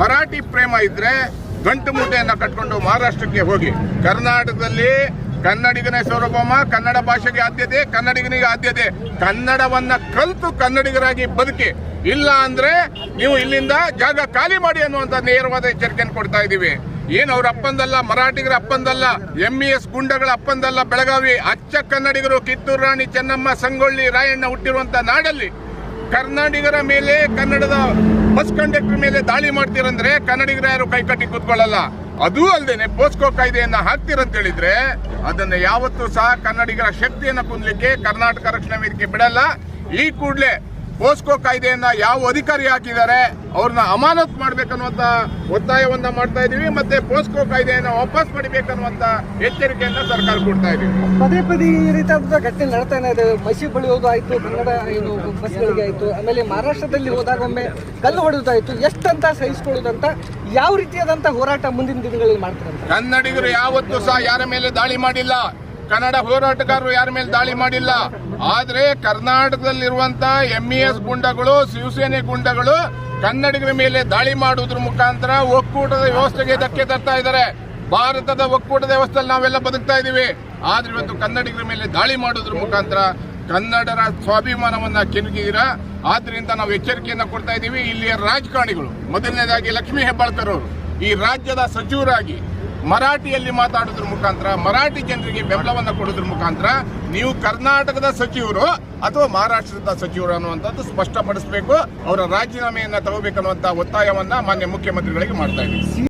ಮರಾಠಿ ಪ್ರೇಮ ಇದ್ರೆ ಗಂಟು ಮೂಟೆಯನ್ನ ಕಟ್ಕೊಂಡು ಮಹಾರಾಷ್ಟ್ರಕ್ಕೆ ಹೋಗಿ. ಕರ್ನಾಟಕದಲ್ಲಿ ಕನ್ನಡಿಗನೇ ಸೌರಭೌಮ ಕನ್ನಡ ಭಾಷೆಗೆ ಆದ್ಯತೆ, ಕನ್ನಡಿಗನಿಗೆ ಆದ್ಯತೆ. ಕನ್ನಡವನ್ನ ಕಲಿತು ಕನ್ನಡಿಗರಾಗಿ ಬದುಕಿ. ಇಲ್ಲ ಅಂದ್ರೆ ನೀವು ಇಲ್ಲಿಂದ ಜಾಗ ಖಾಲಿ ಮಾಡಿ ಅನ್ನುವಂತ ನೇರವಾದ ಎಚ್ಚರಿಕೆಯನ್ನು ಕೊಡ್ತಾ ಇದ್ದೀವಿ. ಏನು ಅವ್ರ ಅಪ್ಪಂದಲ್ಲ, ಮರಾಠಿಗರ ಅಪ್ಪಂದಲ್ಲ ಎಂ ಇ ಎಸ್ ಗುಂಡಗಳ ಅಪ್ಪಂದಲ್ಲ ಬೆಳಗಾವಿ, ಅಚ್ಚ ಕನ್ನಡಿಗರು ಕಿತ್ತೂರು ರಾಣಿ ಚೆನ್ನಮ್ಮ ಸಂಗೊಳ್ಳಿ ರಾಯಣ್ಣ ಹುಟ್ಟಿರುವಂತ ನಾಡಲ್ಲಿ ಕನ್ನಡಿಗರ ಮೇಲೆ ಕನ್ನಡದ ಬಸ್ ಕಂಡಕ್ಟರ್ ಮೇಲೆ ದಾಳಿ ಮಾಡ್ತೀರಂದ್ರೆ ಕನ್ನಡಿಗರ ಯಾರು ಕೈ ಕಟ್ಟಿ ಕೂತ್ಕೊಳ್ಳಲ್ಲ? ಅದೂ ಅಲ್ಲದೆ ಪೋಸ್ಕೋ ಕಾಯ್ದೆಯನ್ನ ಹಾಕ್ತಿರಂತ ಹೇಳಿದ್ರೆ ಅದನ್ನ ಯಾವತ್ತೂ ಸಹ ಕನ್ನಡಿಗರ ಶಕ್ತಿಯನ್ನ ಕುಂದಲಿಕ್ಕೆ ಕರ್ನಾಟಕ ರಕ್ಷಣಾ ವೇದಿಕೆ ಬಿಡಲ್ಲ. ಈ ಕೂಡಲೇ ಪೋಸ್ಕೋ ಕಾಯ್ದೆಯನ್ನ ಯಾವ ಅಧಿಕಾರಿ ಹಾಕಿದ್ದಾರೆ ಅವ್ರನ್ನ ಅಮಾನತ್ ಮಾಡ್ಬೇಕನ್ನುವಂತ ಒತ್ತಾಯವನ್ನ ಮಾಡ್ತಾ ಇದೀವಿ ಮತ್ತೆ ಪೋಸ್ಕೋ ಕಾಯ್ದೆಯನ್ನ ವಾಪಸ್ ಪಡಿಬೇಕನ್ನುವಂತ ಎಚ್ಚರಿಕೆಯನ್ನ ಸರ್ಕಾರ ಕೊಡ್ತಾ ಇದೀವಿ ಪದೇ ಪದೇ ಈ ರೀತಿಯಾದ ಘಟನೆ ನಡ್ತಾನೆ ಇದೆ. ಮಸಿ ಬಳಿಯೋದು ಆಯ್ತು ಕನ್ನಡ ಏನು ಬಸ್ಗಳಿಗೆ ಆಯ್ತು ಆಮೇಲೆ ಮಹಾರಾಷ್ಟ್ರದಲ್ಲಿ ಹೋದಾಗ ಒಮ್ಮೆ ಕಲ್ಲು ಹೊಡೆದಾಯ್ತು ಎಷ್ಟಂತ ಸಹಿಸ್ಕೊಳ್ಳೋದಂತ ಯಾವ ರೀತಿಯಾದಂತ ಹೋರಾಟ ಮುಂದಿನ ದಿನಗಳಲ್ಲಿ ಮಾಡ್ತಾರೆ ಕನ್ನಡಿಗರು ಯಾವತ್ತೂ ಸಹ ಯಾರ ಮೇಲೆ ದಾಳಿ ಮಾಡಿಲ್ಲ. ಕನ್ನಡ ಹೋರಾಟಗಾರರು ಯಾರ ಮೇಲೆ ದಾಳಿ ಮಾಡಿಲ್ಲ. ಆದ್ರೆ ಕರ್ನಾಟಕದಲ್ಲಿರುವಂತ ಎಂಇಎಸ್ ಗುಂಡಗಳು, ಶಿವಸೇನೆ ಗುಂಡಗಳು ಕನ್ನಡಿಗರ ಮೇಲೆ ದಾಳಿ ಮಾಡುವುದ್ರ ಮುಖಾಂತರ ಒಕ್ಕೂಟದ ವ್ಯವಸ್ಥೆಗೆ ಧಕ್ಕೆ ತರ್ತಾ ಇದ್ದಾರೆ. ಭಾರತದ ಒಕ್ಕೂಟದ ವ್ಯವಸ್ಥೆಯಲ್ಲಿ ನಾವೆಲ್ಲ ಬದುಕ್ತಾ ಇದೀವಿ ಆದ್ರೆ ಇವತ್ತು ಕನ್ನಡಿಗರ ಮೇಲೆ ದಾಳಿ ಮಾಡೋದ್ರ ಮುಖಾಂತರ ಕನ್ನಡರ ಸ್ವಾಭಿಮಾನವನ್ನ ಕೆಣಕಿದಿರ ಆದ್ರಿಂದ ನಾವು ಎಚ್ಚರಿಕೆಯನ್ನ ಕೊಡ್ತಾ ಇದ್ದೀವಿ. ಇಲ್ಲಿಯ ರಾಜಕಾರಣಿಗಳು, ಮೊದಲನೇದಾಗಿ ಲಕ್ಷ್ಮೀ ಹೆಬ್ಬಾಳ್ಕರ್ ಅವರು, ಈ ರಾಜ್ಯದ ಸಚಿವರಾಗಿ ಮರಾಠಿಯಲ್ಲಿ ಮಾತಾಡೋದ್ರ ಮುಖಾಂತರ, ಮರಾಠಿ ಜನರಿಗೆ ಬೆಂಬಲವನ್ನು ಕೊಡೋದ್ರ ಮುಖಾಂತರ ನೀವು ಕರ್ನಾಟಕದ ಸಚಿವರು ಅಥವಾ ಮಹಾರಾಷ್ಟ್ರದ ಸಚಿವರು ಅನ್ನುವಂಥದ್ದು ಸ್ಪಷ್ಟಪಡಿಸಬೇಕು. ಅವರ ರಾಜೀನಾಮೆಯನ್ನು ತಗೋಬೇಕನ್ನುವಂಥ ಒತ್ತಾಯವನ್ನು ಮಾನ್ಯ ಮುಖ್ಯಮಂತ್ರಿಗಳಿಗೆ ಮಾಡ್ತಾ ಇದ್ದೀವಿ.